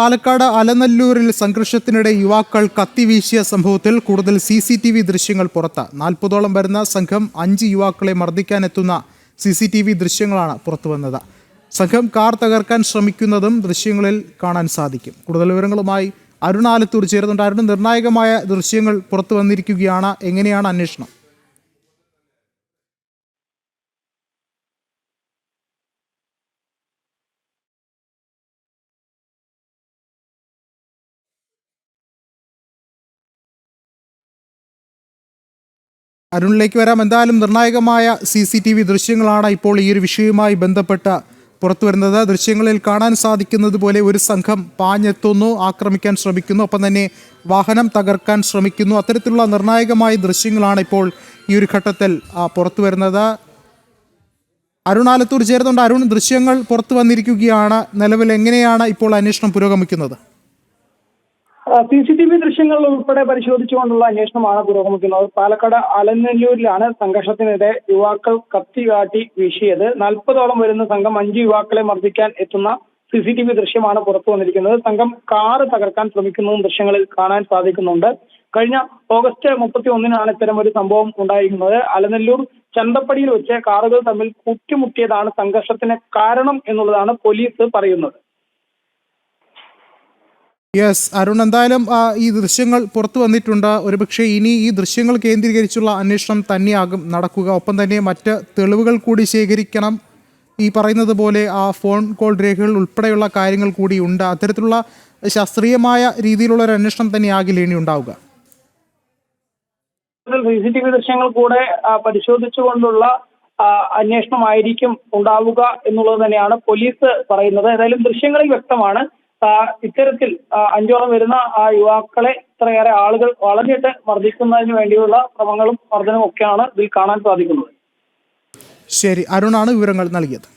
പാലക്കാട് അലനല്ലൂരിൽ സംഘർഷത്തിനിടെ യുവാക്കൾ കത്തിവീശിയ സംഭവത്തിൽ കൂടുതൽ സി സി ടി വി ദൃശ്യങ്ങൾ പുറത്ത്. നാൽപ്പതോളം വരുന്ന സംഘം അഞ്ച് യുവാക്കളെ മർദ്ദിക്കാനെത്തുന്ന സി സി ടി വി ദൃശ്യങ്ങളാണ് പുറത്തുവന്നത്. സംഘം കാർ തകർക്കാൻ ശ്രമിക്കുന്നതും ദൃശ്യങ്ങളിൽ കാണാൻ സാധിക്കും. കൂടുതൽ വിവരങ്ങളുമായി അരുണാലത്തൂർ ചേരുന്നുണ്ട്. അരുൺ നിർണായകമായ ദൃശ്യങ്ങൾ പുറത്തു വന്നിരിക്കുകയാണ് എങ്ങനെയാണ് അന്വേഷണം? അരുണിലേക്ക് വരാം. എന്തായാലും നിർണായകമായ സി സി ടി വി ദൃശ്യങ്ങളാണ് ഇപ്പോൾ ഈ ഒരു വിഷയവുമായി ബന്ധപ്പെട്ട് പുറത്തു വരുന്നത്. ദൃശ്യങ്ങളിൽ കാണാൻ സാധിക്കുന്നത് പോലെ ഒരു സംഘം പാഞ്ഞെത്തുന്നു ആക്രമിക്കാൻ ശ്രമിക്കുന്നു ഒപ്പം തന്നെ വാഹനം തകർക്കാൻ ശ്രമിക്കുന്നു. അത്തരത്തിലുള്ള നിർണായകമായ ദൃശ്യങ്ങളാണ് ഇപ്പോൾ ഈ ഒരു ഘട്ടത്തിൽ പുറത്തു വരുന്നത്. അരുൺ ആലത്തൂർ ചേർന്നുകൊണ്ട് അരുൺ ദൃശ്യങ്ങൾ പുറത്തു വന്നിരിക്കുകയാണ്. നിലവിൽ എങ്ങനെയാണ് ഇപ്പോൾ അന്വേഷണം പുരോഗമിക്കുന്നത്? സി സി ടി വി ദൃശ്യങ്ങൾ ഉൾപ്പെടെ പരിശോധിച്ചുകൊണ്ടുള്ള അന്വേഷണമാണ് പുരോഗമിക്കുന്നത്. പാലക്കാട് അലനല്ലൂരിലാണ് സംഘർഷത്തിനിടെ യുവാക്കൾ കത്തി കാട്ടി വീശിയത്. നാൽപ്പതോളം വരുന്ന സംഘം അഞ്ച് യുവാക്കളെ മർദ്ദിക്കാൻ എത്തുന്ന സി സി ടി വി ദൃശ്യമാണ് പുറത്തു വന്നിരിക്കുന്നത്. സംഘം കാറ് തകർക്കാൻ ശ്രമിക്കുന്നതും ദൃശ്യങ്ങളിൽ കാണാൻ സാധിക്കുന്നുണ്ട്. കഴിഞ്ഞ ഓഗസ്റ്റ് മുപ്പത്തി ഒന്നിനാണ് ഇത്തരം ഒരു സംഭവം ഉണ്ടായിരിക്കുന്നത്. അലനല്ലൂർ ചന്തപ്പടിയിൽ വെച്ച് കാറുകൾ തമ്മിൽ കൂട്ടിമുട്ടിയതാണ് സംഘർഷത്തിന് കാരണം എന്നുള്ളതാണ് പോലീസ് പറയുന്നത്. യെസ് അരുൺ എന്തായാലും ഈ ദൃശ്യങ്ങൾ പുറത്തു വന്നിട്ടുണ്ട്. ഒരുപക്ഷെ ഇനി ഈ ദൃശ്യങ്ങൾ കേന്ദ്രീകരിച്ചുള്ള അന്വേഷണം തന്നെയാകും നടക്കുക. ഒപ്പം തന്നെ മറ്റ് തെളിവുകൾ കൂടി ശേഖരിക്കണം. ഈ പറയുന്നത് പോലെ ആ ഫോൺ കോൾ രേഖകൾ ഉൾപ്പെടെയുള്ള കാര്യങ്ങൾ കൂടി ഉണ്ട്. അത്തരത്തിലുള്ള ശാസ്ത്രീയമായ രീതിയിലുള്ള ഒരു അന്വേഷണം തന്നെയാകില്ല ഇനി ഉണ്ടാവുക. ദൃശ്യങ്ങൾ കൂടെ പരിശോധിച്ചുകൊണ്ടുള്ള അന്വേഷണമായിരിക്കും ഉണ്ടാവുക എന്നുള്ളത് തന്നെയാണ് പോലീസ് പറയുന്നത്. ഏതായാലും ദൃശ്യങ്ങളിൽ വ്യക്തമാണ്. ഇത്തരത്തിൽ അഞ്ചോളം വരുന്ന ആ യുവാക്കളെ ഇത്രയേറെ ആളുകൾ വളഞ്ഞിട്ട് മർദ്ദിക്കുന്നതിന് വേണ്ടിയുള്ള ശ്രമങ്ങളും മർദ്ദനവും ഒക്കെയാണ് ഇതിൽ കാണാൻ സാധിക്കുന്നത്. ശരി അരുണാണ് വിവരങ്ങൾ നൽകിയത്.